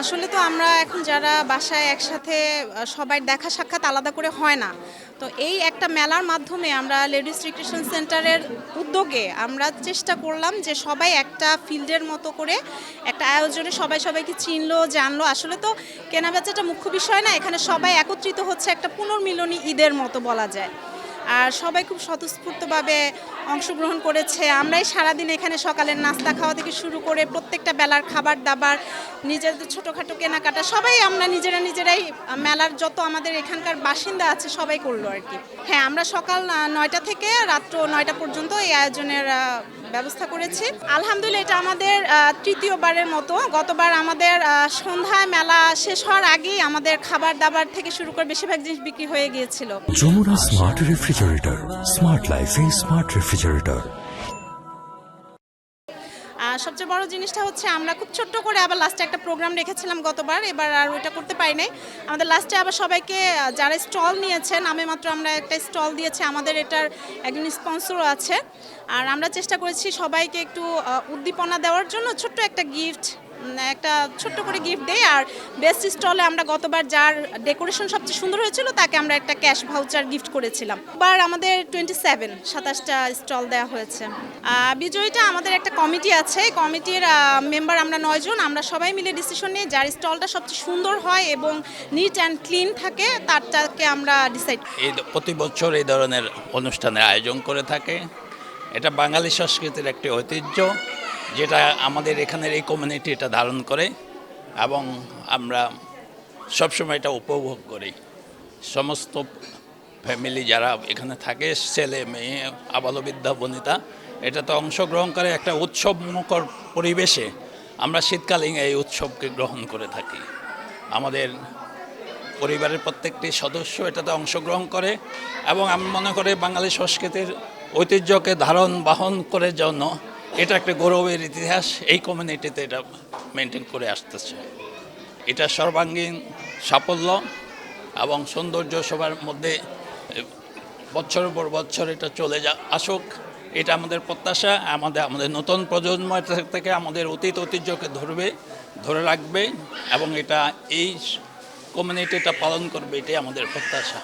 আসলে তো আমরা এখন যারা বাসায় একসাথে সবাই দেখা সাক্ষাৎ আলাদা করে হয় না। তো এই একটা মেলার মাধ্যমে আমরা লেডিস রিক্রিয়েশন সেন্টারের উদ্যোগে আমরা চেষ্টা করলাম যে সবাই একটা ফিল্ডের মতো করে একটা আয়োজনে সবাই সবাইকে চিনলো, জানলো। আসলে তো কেনাবেচাটা মুখ্য বিষয় না, এখানে সবাই একত্রিত হচ্ছে একটা পুনর্মিলনী ঈদের মতো বলা যায়। আর সবাই খুব স্বতঃস্ফূর্তভাবে অংশগ্রহণ করেছে। আমরাই সারাদিন এখানে সকালের নাস্তা খাওয়া থেকে শুরু করে প্রত্যেকটা বেলার খাবার দাবার নিজেদের ছোটোখাটো কেনাকাটা, সবাই আমরা নিজেরা নিজেরাই মেলার যত আমাদের এখানকার বাসিন্দা আছে, সবাই করল আর কি। হ্যাঁ আমরা সকাল নয়টা থেকে রাত্র নয়টা পর্যন্ত এই আয়োজনের ব্যবস্থা করেছি। আলহামদুলিল্লাহ, এটা আমাদের তৃতীয়বারের মতো। গতবার আমাদের সন্ধ্যায় মেলা শেষ হওয়ার আগেই আমাদের খাবার দাবার থেকে শুরু করে বেশিরভাগ জিনিস বিক্রি হয়ে গিয়েছিল। Jamuna smart refrigerator smart life smart refrigerator সবচেয়ে বড় জিনিসটা হচ্ছে আমরা খুব ছোট্ট করে আবার লাস্টে একটা প্রোগ্রাম রেখেছিলাম গতবার, এবার আর ওইটা করতে পারি নাই। আমাদের লাস্টে আবার সবাইকে যারা স্টল নিয়েছেন, আমি মাত্র আমরা একটা স্টল দিয়েছি, আমাদের এটার একজন স্পন্সরও আছে। আর আমরা চেষ্টা করেছি সবাইকে একটু উদ্দীপনা দেওয়ার জন্য ছোট্ট একটা গিফট একটা ছোট্ট করে গিফট দেই আর বেস্ট স্টলে আমরা গতবার যার ডেকোরেশন সবচেয়ে সুন্দর হয়েছিল, তাকে আমরা একটা ক্যাশ ভাউচার গিফট করেছিলাম। এবার আমাদের টোয়েন্টি সেভেন সাতাশটা স্টল দেওয়া হয়েছে। বিজয়ীটা আমাদের একটা কমিটি আছে। কমিটির মেম্বার আমরা নয়জন আমরা সবাই মিলে ডিসিশন নিয়ে যার স্টলটা সবচেয়ে সুন্দর হয় এবং নিট অ্যান্ড ক্লিন থাকে, তারটাকে আমরা ডিসাইড এই প্রতি বছর এই ধরনের অনুষ্ঠানের আয়োজন করে থাকে। এটা বাঙালি সংস্কৃতির একটি ঐতিহ্য। যেটা আমাদের এখানের এই কমিউনিটি এটা ধারণ করে এবং আমরা সবসময় এটা উপভোগ করি। সমস্ত ফ্যামিলি যারা এখানে থাকে, ছেলে, মেয়ে, আবালবিদ্যা, বনিতা এটাতে অংশগ্রহণ করে একটা উৎসব মুখর পরিবেশে আমরা শীতকালীন এই উৎসবকে গ্রহণ করে থাকি। আমাদের পরিবারের প্রত্যেকটি সদস্য এটাতে অংশগ্রহণ করে এবং আমি মনে করি বাঙালি সংস্কৃতির ঐতিহ্যকে ধারণ বাহন করে জন্য এটা একটা গৌরবের ইতিহাস এই কমিউনিটিতে এটা মেনটেন করে আসতেছে। এটা সর্বাঙ্গীন সাফল্য এবং সৌন্দর্য সবার মধ্যে এ, বছরের পর বছর এটা চলে যা আসুক। এটা আমাদের প্রত্যাশা আমাদের আমাদের নতুন প্রজন্ম থেকে আমাদের অতীত ঐতিহ্যকে ধরবে ধরে রাখবে এবং এটা এই কমিউনিটিটা পালন করবে এটাই আমাদের প্রত্যাশা।